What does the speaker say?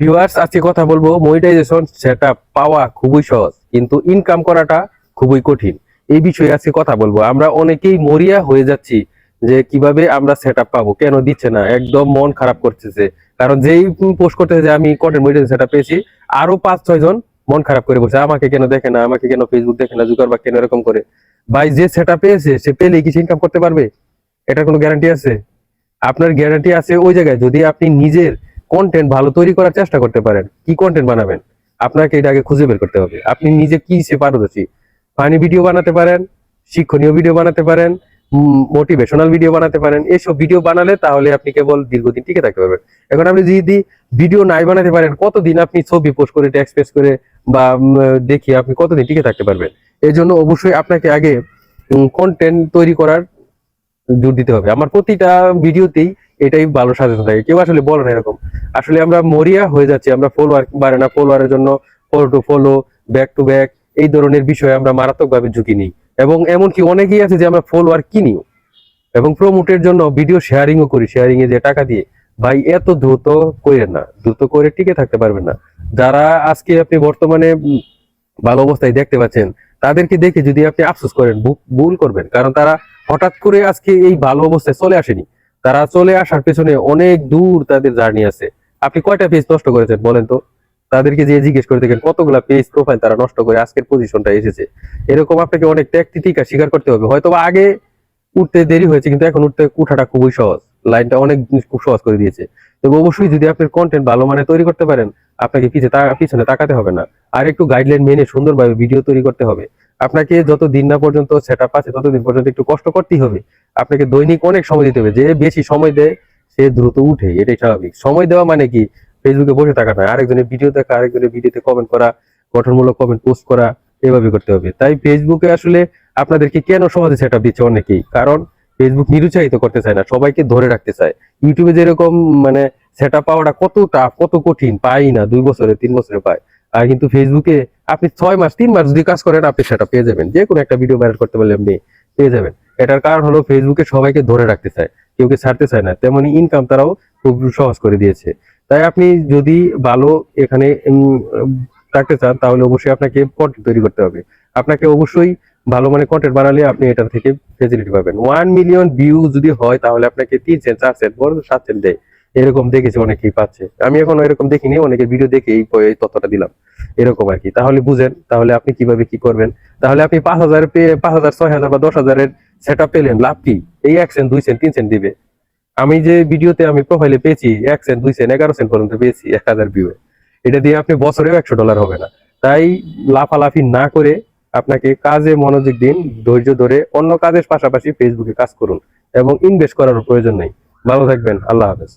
Viewers আজকে কথা বলব মনিটাইজেশন সেটা পাওয়া খুবই সহজ, কিন্তু ইনকাম করাটা খুবই কঠিন। এই বিষয়ে আজকে কথা বলব। আমরা অনেকেই মরিয়া হয়ে যাচ্ছি যে কীভাবে আমরা সেট পাবো, কেন দিচ্ছে না, একদম মন খারাপ করতেছে। কারণ যেই পোস্ট করতেছে যে আমি কন্টেন্ট মনিটাইজেশন সেটা পেয়েছি, আরও পাঁচ, ছয় জন মন খারাপ করে বসে আমাকে কেন দেখে না, আমাকে কেন ফেসবুক দেখে না, জুকার বা কেন এরকম করে। ভাই, যে সেটা পেয়েছে, সে পেলেই কিছু ইনকাম করতে পারবে? এটার কোনো গ্যারান্টি আছে? আপনার গ্যারান্টি আছে ওই জায়গায়, যদি আপনি নিজের কন্টেন্ট ভালো তৈরি করার চেষ্টা করতে পারেন। কি কন্টেন্ট বানাবেন? আপনাকে এটা আগে খুঁজে বের করতে হবে। আপনি নিজে কি সে পারদর্শী? ফানি ভিডিও বানাতে পারেন, শিক্ষণীয় ভিডিও বানাতে পারেন মোটিভেশনাল ভিডিও বানাতে পারেন। এসব ভিডিও বানালে তাহলে আপনি কেবল দীর্ঘদিন টিকে থাকতে পারবেন। এখন আপনি যদি ভিডিও নাই বানাতে পারেন, কতদিন আপনি ছবি পোস্ট করে টেক্সট পেস করে বা দেখি আপনি কতদিন টিকে থাকতে পারবেন? এই জন্য অবশ্যই আপনাকে আগে কন্টেন্ট তৈরি করার জোর দিতে হবে। আমার প্রতিটা ভিডিওতেই এটাই ভালো সাজানো থাকে। কেউ আসলে বলে না এরকম। আসলে আমরা মরিয়া হয়ে যাচ্ছি, আমরা ফলোয়ার বাড়ে না। ফলোয়ারের জন্য follow to follow back to back এই ধরনের বিষয়ে আমরা মারাত্মকভাবে ঝুঁকি নিই। এবং এমনকি অনেকেই আছে যে আমরা ফলোয়ার কিনিও। এবং প্রমোটের জন্য ভিডিও শেয়ারিংও করি শেয়ারিং এ যে টাকা দিয়ে। ভাই, এত দ্রুত করেন না। দ্রুত করে টিকে থাকতে পারবেন না। যারা আজকে আপনি বর্তমানে ভালো অবস্থায় দেখতে পাচ্ছেন, তাদেরকে দেখে যদি আপনি আফসোস করেন ভুল করবেন। কারণ তারা হঠাৎ করে আজকে এই ভালো অবস্থায় চলে আসেনি। তারা চলে আসার পেছনে অনেক দূর তাদের জার্নি আছে। আপনি কয়টা পেজ নষ্ট করেছেন বলেন তো? তাদেরকে যে জিজ্ঞেস করে দেখেন, কতগুলা পেজ প্রোফাইল তারা নষ্ট করে আজকের পজিশনটা এসেছে। এরকম আপনাকে অনেক ত্যাগ তিতিকা স্বীকার করতে হবে। হয়তো আগে উঠতে দেরি হয়েছে, কিন্তু এখন উঠতে উঠাটা খুবই সহজ। লাইনটা অনেক খুব সহজ করে দিয়েছে। তবে অবশ্যই যদি আপনার কন্টেন্ট ভালো মানে তৈরি করতে পারেন, আপনাকে পিছে পিছনে তাকাতে হবে না। আর একটু গাইডলাইন মেনে সুন্দরভাবে ভিডিও তৈরি করতে হবে। আপনাকে যত দিন না পর্যন্ত সেট আপ আছে, ততদিন পর্যন্ত একটু কষ্ট করতেই হবে। আপনাকে দৈনিক অনেক সময় দিতে হবে। যে বেশি সময় দেয়, সে দ্রুত উঠে। এটাই স্বাভাবিক। সময় দেওয়া মানে কি? ফেসবুকে বসে থাকা নয়। আরেকজনের ভিডিও দেখা, আরেকজনের ভিডিওতে কমেন্ট করা, গঠনমূলক কমেন্ট পোস্ট করা, এভাবে করতে হবে। তাই ফেসবুকে আসলে আপনাদেরকে কেন সহজে সেট দিচ্ছে অনেকেই? কারণ ফেসবুক নিরুৎসাহিত করতে চায় না, সবাইকে ধরে রাখতে চায়। ইউটিউবে যেরকম মানে সেট পাওয়াটা কত টাফ কত কঠিন পাই না। দুই বছরে, তিন বছরে পায়। আর কিন্তু ফেসবুকে আপনি ছয় মাস, তিন মাস যদি কাজ করেন, আপনি সেটা পেয়ে যাবেন। যে কোনো একটা ভিডিও ভাইরাল করতে পারলে আপনি পেয়ে যাবেন। এটার কারণ হলো ফেসবুকে সবাইকে ধরে রাখতে চায়, কেউ কে ছাড়তে চায় না। তেমনি ইনকাম তারাও খুব সহজ করে দিয়েছে। তাই আপনি যদি ভালো এখানে থাকতে চান, তাহলে অবশ্যই আপনাকে কন্টেন্ট তৈরি করতে হবে। আপনাকে অবশ্যই ভালো মানে কন্টেন্ট বানালে আপনি এটার থেকে ফেসিলিটি পাবেন। ওয়ান মিলিয়ন ভিউ যদি হয়, তাহলে আপনাকে তিন সেন্ট চার সেন্ট বড় সাত সেন্ট দেয়। এরকম দেখেছি অনেকেই পাচ্ছে। আমি এখন এরকম দেখিনি, অনেকের ভিডিও দেখে এই তথ্যটা দিলাম। এরকম আর কি। তাহলে বুঝেন, তাহলে আপনি কীভাবে কি করবেন? তাহলে আপনি পাঁচ হাজার পাঁচ হাজার, ছয় হাজার বা দশ হাজারের সেটা পেলেন লাভ কি? এই এক সেন্ট দুই সেন্ট তিন সেন্ট দিবে। আমি যে ভিডিওতে আমি প্রোফাইলে পেয়েছি, এক সেন্ট দুই সেন্ট এগারো সেন্ট পর্যন্ত পেয়েছি, এক হাজার ভিউ এটা দিয়ে আপনি বছরেও একশো ডলার হবে না। তাই লাফালাফি না করে আপনাকে কাজে মনোযোগ দিন, ধৈর্য ধরে অন্য কাজের পাশাপাশি ফেসবুকে কাজ করুন এবং ইনভেস্ট করার প্রয়োজন নেই। ভালো থাকবেন, আল্লাহ হাফেজ।